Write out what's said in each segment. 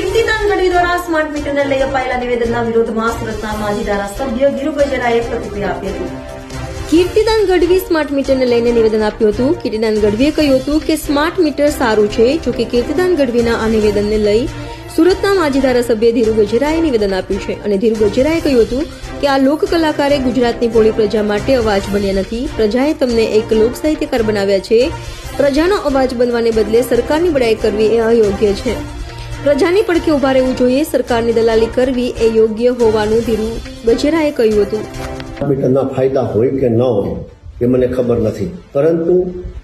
કીર્તિદાન ગઢવી દ્વારા સ્માર્ટ મીટરને લઈ અપાયેલા નિવેદનના વિરોધમાં સુરતના માજી ધારાસભ્ય ધીરુભાઈ જરાએ પ્રતિક્રિયા આપી હતી. કીર્તિદાન ગઢવી સ્માર્ટ મીટરને લઈને નિવેદન આપ્યું હતું. કીર્તિદાન ગઢવીએ કહ્યું હતું કે સ્માર્ટ મીટર સારું છે જોકે કીર્તિદાન ગઢવીના આ નિવેદનને લઈ સુરતના માજી ધારાસભ્ય ધીરુ ગજરાએ નિવેદન આપ્યું છે. અને ધીરુ ગજરાએ કહ્યું હતું કે આ લોક કલાકારે ગુજરાતની પોળી પ્રજા માટે અવાજ બન્યા નથી. પ્રજાએ તમને એક લોક સાહિત્યકાર બનાવ્યા છે. પ્રજાનો અવાજ બનવાને બદલે સરકારની બડાઈ કરવી એ અયોગ્ય છે. પ્રજાની પડખે ઊભા રહેવું જોઈએ. સરકારની દલાલી કરવી એ યોગ્ય હોવાનું ધીરુ ગજરાએ કહ્યું હતું. મીટરના ફાયદા હોય કે ન હોય એ મને ખબર નથી. પરંતુ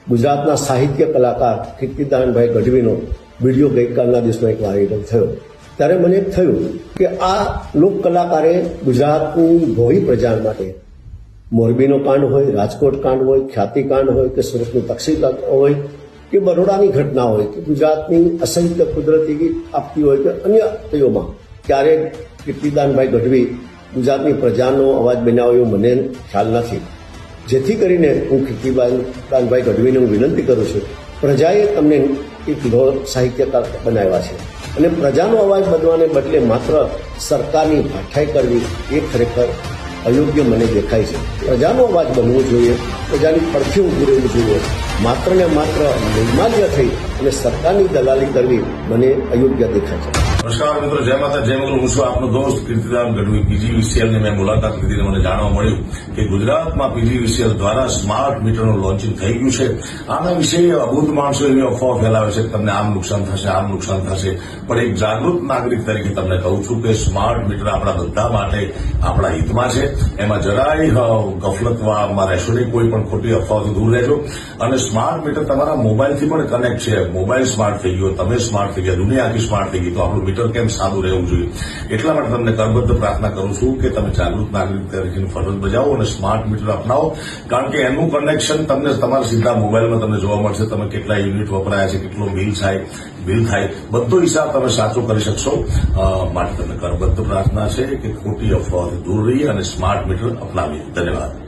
ગુજરાતના સાહિત્ય કલાકાર કીર્તિદાનભાઈ ગઢવીનો વીડિયો ગઈકાલના દિવસમાં એક વાયરલ થયો. ત્યારે મને એમ થયું કે આ લોક કલાકારે ગુજરાતની ભોઈ પ્રજા માટે મોરબીનો કાંડ હોય, રાજકોટ કાંડ હોય, ખ્યાતિ કાંડ હોય કે સુરતનું તક્ષી હોય કે બરોડાની ઘટના હોય કે ગુજરાતની અસંખ્ય કુદરતી આપતી હોય કે અન્ય તેઓમાં ક્યારેક કીર્તિદાનભાઈ ગઢવી ગુજરાતની પ્રજાનો અવાજ બન્યા હોય મને ખ્યાલ નથી. જેથી કરીને હું કીર્તિદાનભાઈ ગઢવીને હું વિનંતી કરું છું, પ્રજાએ તમને એક સાહિત્યકાર બનાવ્યા છે. અને પ્રજાનો અવાજ બનવાને બદલે માત્ર સરકારની ભાઠાઈ કરવી એ ખરેખર અયોગ્ય મને દેખાય છે. પ્રજાનો અવાજ બનવો જોઈએ. પ્રજાની પરફ્યુમ રહેવું જોઈએ. માત્ર ને માત્ર નિર્માલ્ય થઈ અને સત્તાની દલાલી કરવી મને અયોગ્ય દેખાય છે. નમસ્કાર મિત્રો, જય માતા, જય મંગલ હું છું આપનો દોસ્ત કીર્તિદાન ગઢવી. પીજીવીસીએલની મેં મુલાકાત કરીને મને જાણવા મળ્યું કે ગુજરાતમાં પીજીવીસીએલ દ્વારા સ્માર્ટ મીટરનું લોન્ચિંગ થઈ ગયું છે. આના વિશે અબૂત માણસો એવી અફવા ફેલાવે છે તમને આમ નુકસાન થશે, આમ નુકસાન થશે. પણ એક જાગૃત નાગરિક તરીકે તમને કહું છું કે સ્માર્ટ મીટર આપણા બધા માટે આપણા હિતમાં છે. એમાં જરાય ગફલતમાં રહેશો નહીં. કોઈ પણ ખોટી અફવાઓથી દૂર રહેજો. અને સ્માર્ટ મીટર તમારા મોબાઈલથી પણ કનેક્ટ છે. મોબાઈલ સ્માર્ટ થઈ ગયો, તમે સ્માર્ટ થઈ ગયા, દુનિયા આખી સ્માર્ટ થઈ ગઈ, તો આપણું મીટર કેમ સાદું રહેવું જોઈએ? એટલા માટે તમને કરબદ્ધ પ્રાર્થના કરું છું કે તમે જાગૃત નાગરિક તરીકેની ફરજ બજાવો અને સ્માર્ટ મીટર અપનાવો, કારણ કે એનું કનેક્શન તમને તમારા સીધા મોબાઈલમાં તમને જોવા મળશે, તમે કેટલા યુનિટ વપરાયા છે, કેટલો બિલ થાય બિલ થાય, બધો હિસાબ તમે સાચો કરી શકશો. માટે તમને કરબદ્ધ પ્રાર્થના છે કે ખોટી અફવાઓથી દૂર રહીએ અને સ્માર્ટ મીટર અપનાવીએ. ધન્યવાદ.